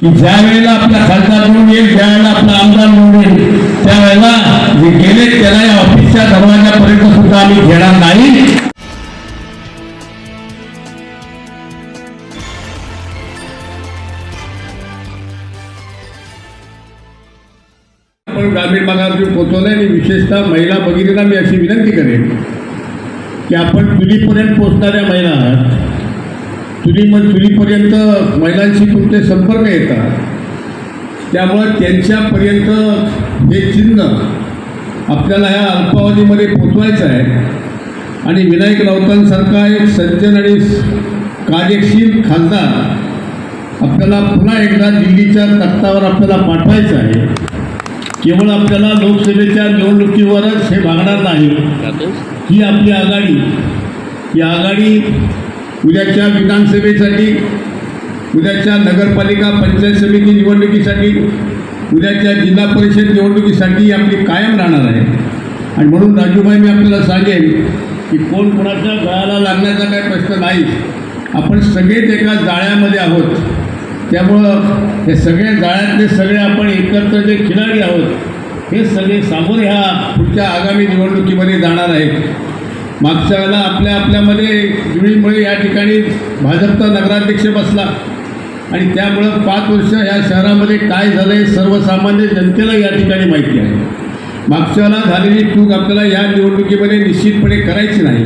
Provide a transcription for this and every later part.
की ज्या वेळेला आपला खासदार म्हणून येईल ज्या वेळेला आपला आमदार म्हणून येईल त्यावेळेला जे गेले त्याला या ऑफिसच्या दरवाजापर्यंत सुद्धा आम्ही घेणार नाही. आपण ग्रामीण भागात पोहोचवलं आणि विशेषतः महिला भगिनींना मी अशी विनंती करेन की आपण चुलीपर्यंत पोहोचणाऱ्या महिला आहात चुली मग चुलीपर्यंत महिलांशी तुमचे संपर्क येतात. त्यामुळं त्यांच्यापर्यंत हे चिन्ह आपल्याला ह्या अल्पावधीमध्ये पोचवायचं आहे. आणि विनायक राऊतांसारखा एक सज्जन आणि कार्यशील खासदार आपल्याला पुन्हा एकदा दिल्लीच्या तख्तावर आपल्याला पाठवायचं आहे. केवळ आपल्याला लोकसभेच्या निवडणुकीवरच हे भागणार नाही. ही आपली आघाडी. ही आघाडी उद्याच्या विधानसभेसाठी उद्याच्या नगरपालिका पंचायत समिती निवडणुकीसाठी उद्याच्या जिल्हा परिषद निवडणुकीसाठी आपली कायम राहणार आहे. आणि म्हणून राजूभाई मी आपल्याला सांगेन की कोण कोणाच्या गळाला लागण्याचा काही प्रश्न नाही. आपण सगळेच एका जाळ्यामध्ये आहोत. त्यामुळं हे सगळे जाळ्यातले सगळे आपण एकत्र जे खिलाडी आहोत हे सगळे सामोरे ह्या पुढच्या आगामी निवडणुकीमध्ये जाणार आहेत. मागच्या वेळेला आपल्या आपल्यामध्ये जुळीमुळे या ठिकाणी भाजपचा नगराध्यक्ष बसला. आणि त्यामुळं पाच वर्ष या शहरामध्ये काय झालं आहे सर्वसामान्य जनतेला या ठिकाणी माहिती आहे. मागच्या वेळेला झालेली चूक आपल्याला या निवडणुकीमध्ये निश्चितपणे करायची नाही.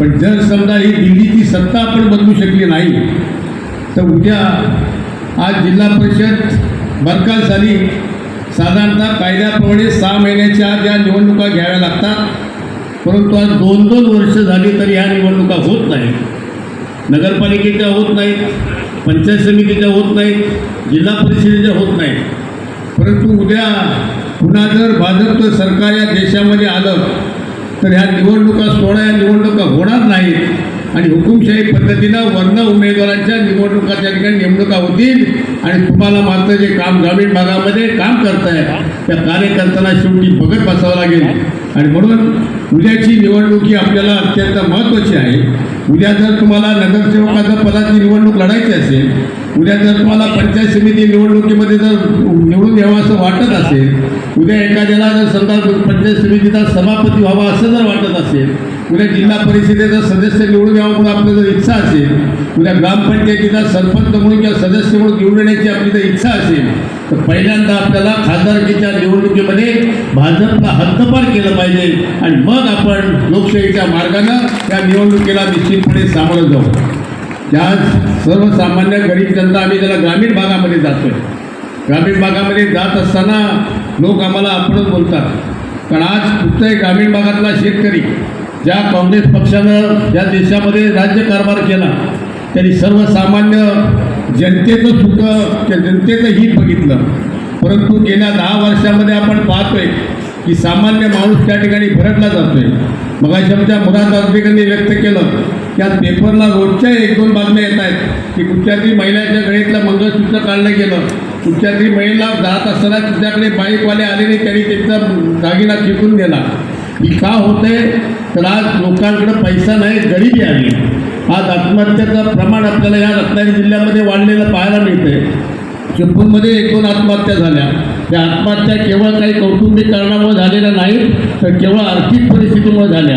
पण जर समजा ही दिल्लीची सत्ता आपण बदलू शकली नाही तर उद्या आज जिल्हा परिषद बरखाल झाली. साधारणतः कायद्याप्रमाणे सहा महिन्याच्या आत या निवडणुका घ्याव्या लागतात. परंतु आज दोन दोन वर्ष झाली तरी ह्या निवडणुका होत नाहीत. नगरपालिकेच्या होत नाहीत पंचायत समितीच्या होत नाहीत जिल्हा परिषदेच्या होत नाहीत. परंतु उद्या पुन्हा जर भाजपचं सरकार या देशामध्ये आलं तर ह्या निवडणुका सोळा या निवडणुका होणार नाहीत. आणि हुकुमशाही पद्धतीनं वर्ण उमेदवारांच्या निवडणुका त्या ठिकाणी नेमणुका होतील. आणि तुम्हाला मात्र जे काम ग्रामीण भागामध्ये काम करताय त्या कार्यकर्त्यांना शेवटी बघत बसावं लागेल. आणि म्हणून उद्याची निवडणूक ही आपल्याला अत्यंत महत्त्वाची आहे. उद्या जर तुम्हाला नगरसेवकाच्या पदाची निवडणूक लढायची असेल उद्या जर तुम्हाला पंचायत समिती निवडणुकीमध्ये जर निवडून यावं असं वाटत असेल उद्या एखाद्याला जर समजा पंचायत समितीचा सभापती व्हावा असं जर वाटत असेल उद्या जिल्हा परिषदेचा सदस्य निवडून यावं म्हणून आपलं जर इच्छा असेल उद्या ग्रामपंचायतीचा सरपंच म्हणून किंवा सदस्य म्हणून निवडून आपली जर इच्छा असेल तर पहिल्यांदा आपल्याला खासदारकीच्या निवडणुकीमध्ये भाजपला हद्दपार केलं पाहिजे. आणि मग आपण लोकशाहीच्या मार्गानं त्या निवडणुकीला निश्चितपणे सामोरं जाऊ. त्या सर्वसामान्य गरीब जनता आम्ही त्याला ग्रामीण भागामध्ये जातोय. ग्रामीण भागामध्ये जात असताना लोक आम्हाला आपणच बोलतात. कारण आज कुठल्याही ग्रामीण भागातला शेतकरी ज्या काँग्रेस पक्षानं या देशामध्ये राज्यकारभार केला त्यांनी सर्वसामान्य जनतेचं सुख त्या जनतेचं हित बघितलं. परंतु गेल्या दहा वर्षामध्ये आपण पाहतोय की सामान्य माणूस त्या ठिकाणी भरडला जातोय. मग आमच्या मुराद आजबेकरांनी व्यक्त केलं त्या पेपरला रोजच्या एक दोन बातम्या येत आहेत की कुठच्या तरी महिलाच्या गळीतलं मंगळसूत्र काढलं गेलं. कुठच्या तरी महिला जात असताना तिच्याकडे बाईकवाले आले नाही त्यांनी त्यांचा दागिना फेकून दिला. ही का होते तर आज लोकांकडे पैसा नाही गरिबी आली. आज आत्महत्याचं प्रमाण आपल्याला या रत्नागिरी जिल्ह्यामध्ये वाढलेलं पाहायला मिळते चिपळूणमध्ये एक दोन आत्महत्या झाल्या. त्या आत्महत्या केवळ काही कौटुंबिक कारणामुळे झालेल्या नाहीत तर केवळ आर्थिक परिस्थितीमुळे झाल्या.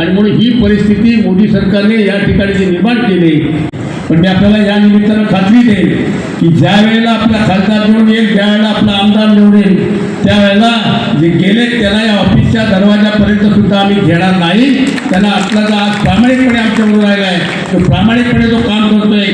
आणि म्हणून ही परिस्थिती मोदी सरकारने या ठिकाणी जी निर्माण केली पण मी आपल्याला या निमित्तानं खात्री देईल की ज्या वेळेला आपला खासदार निवडून येईल ज्या वेळेला आपला आमदार निवडून येईल त्यावेळेला जे गेले त्याला या ऑफिसच्या दरवाजापर्यंत सुद्धा आम्ही घेणार नाही. त्यांना आपला जो आज प्रामाणिकपणे आमच्याकडून राहिला आहे तो प्रामाणिकपणे जो काम करतोय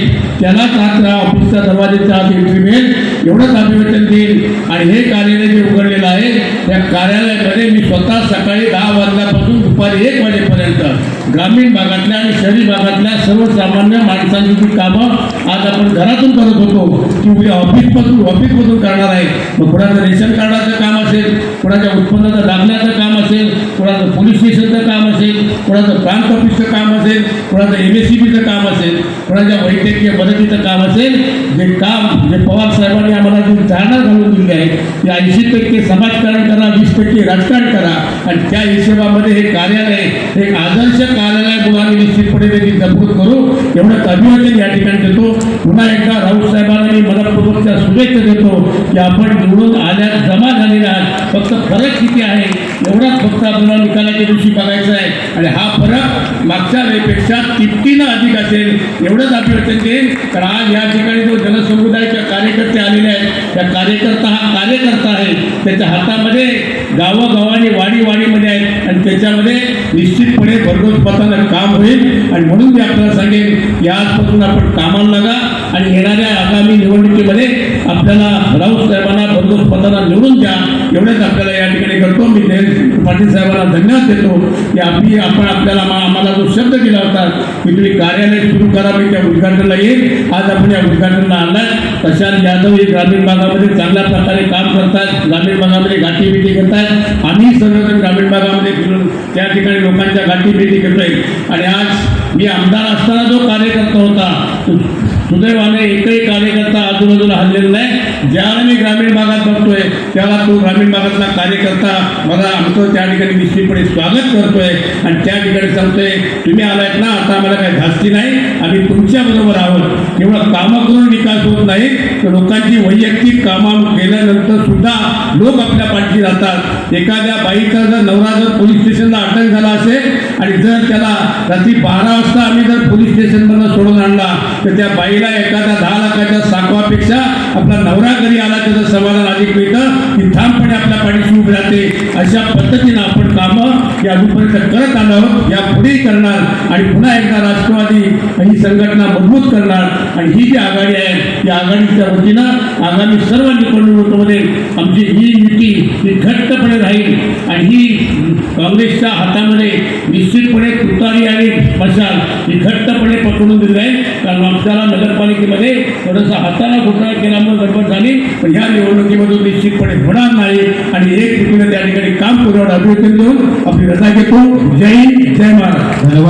त्यालाच आज ऑफिसच्या दरवाजेचा आत एंट्री मिळेल एवढंच अभिवचन देईल आणि हे कार्यालय जे उघडलेलं आहे त्या कार्यालयामध्ये मी स्वतः सकाळी दहा वाजल्यापासून दुपारी एक वाजेपर्यंत ग्रामीण भागातल्या आणि शहरी भागातल्या सर्वसामान्य माणसांची जी कामं आज आपण घरातून करत होतो ती उद्या ऑफिसमधून ऑफिसमधून करणार आहे मग कोणाचं रेशन कार्डाचं काम असेल कोणाच्या उत्पन्नाचं दाखल्याचं काम असेल कोणाचं पोलीस स्टेशनचं काम असेल कोणाचं प्रांत ऑफिसचं काम असेल कोणाचं एम एस सी बीचं काम असेल कोणाच्या वैद्यकीय मदतीचं काम असेल जे काम जे पवार साहेबांनी आम्हाला जी धारणा घालून दिली आहे या ऐंशी टक्के समाजकारण करा वीस टक्के राजकारण करा. आणि त्या हिशोबामध्ये हे कार्यालय एक आदर्श कार्यालय म्हणून आम्ही निश्चितपणे त्याची जपणूक करू. एवढंच अभिवादन या ठिकाणी देतो. पुन्हा एकदा राऊत साहेबांनी मला मनपूर्वकच्या शुभेच्छा देतो. की आपण निवडून आल्यात जमा झालेला आहात फक्त फरक किती आहे? एवढाच फक्त आपल्याला निकालाच्या दिवशी बघायचा आहे. आणि हा फरक मागच्या वेळेपेक्षा तिप्पटीनं अधिक असेल एवढंच अभिवादन देईल कारण आज या ठिकाणी जो जनसमुदायाच्या कार्यकर्ते आलेले आहेत त्या कार्यकर्ता हा कार्यकर्ता आहे. त्याच्या हातामध्ये गावागावाने वाडी वाडीमध्ये आहेत. आणि त्याच्यामध्ये निश्चितपणे भरघोस मतानं काम होईल. आणि म्हणून मी आपल्याला सांगेन की आजपासून आपण कामाला लागा. आणि येणाऱ्या आगामी निवडणुकीमध्ये आपल्याला राऊत साहेबांना भरघोस पदाला निवडून द्या. एवढंच आपल्याला या ठिकाणी करतो. मी जयंत पाटील साहेबांना धन्यवाद देतो. की आपली आपण आपल्याला आम्हाला जो शब्द दिला होता की तुम्ही कार्यालय सुरू करा मी त्या उद्घाटनाला येईल. आज आपण या उद्घाटनाला आणलाय प्रशांत यादव हे ग्रामीण भागामध्ये चांगल्या प्रकारे काम करतात. ग्रामीण भागामध्ये गाठीभेटी करतात आम्ही सर्वजण ग्रामीण भागामध्ये फिरून त्या ठिकाणी लोकांच्या गाठी भेटी करतोय आणि आज मी आमदार असताना जो कार्यकर्ता होता सुदैवाने एकही कार्यकर्ता आजूबाजूला हल्लेला नाही. ज्यावेळेला मी ग्रामीण भागात बघतोय त्याला तो ग्रामीण भागातला कार्यकर्ता मला आमचं त्या ठिकाणी निश्चितपणे स्वागत करतोय आणि त्या ठिकाणी सांगतोय तुम्ही आलायत ना आता आम्हाला काही धास्ती नाही आम्ही तुमच्याबरोबर आहोत. केवळ कामं करून विकास होत नाही तर लोकांची वैयक्तिक कामं केल्यानंतर सुद्धा लोक आपल्या पाठीशी राहतात. एखाद्या बाईचा जर नवरा जर पोलीस स्टेशनला अटक झाला असेल आणि जर त्याला रात्री बारा वाजता आम्ही जर पोलीस स्टेशनमधनं सोडून आणला तर त्या बाईला एखाद्या दहा लाखाच्या साखवापेक्षा आपला नवरा घरी आला त्याचं समाधान अधिक मिळतं. की ठामपणे आपल्या पाठीशी उभी राहते. अशा पद्धतीनं आपण कामं या अजूनपर्यंत करत आलो आहोत या पुढेही करणार. आणि पुन्हा एकदा राष्ट्रवादी ही संघटना मजबूत करणार. आणि ही जी आघाडी आहे या आघाडीच्या वतीनं आगामी सर्व निवडणुकीमध्ये आमची ही युती ही घट्टपणे राहील. आणि ही काँग्रेसच्या हातामध्ये निश्चितपणे तुतारी आणि मशाल ही घट्टपणे पकडून दिली आहे कारण आमच्याला नगरपालिकेमध्ये थोडंसं हाताला घोटाळा केला केल्यामुळे गडबड झाली. पण ह्या निवडणुकीमधून निश्चितपणे होणार नाही. आणि एक त्या ठिकाणी काम करून अभिवृद्धी देऊन आपली रजा घेतो जय हिंद जय महाराज धन्यवाद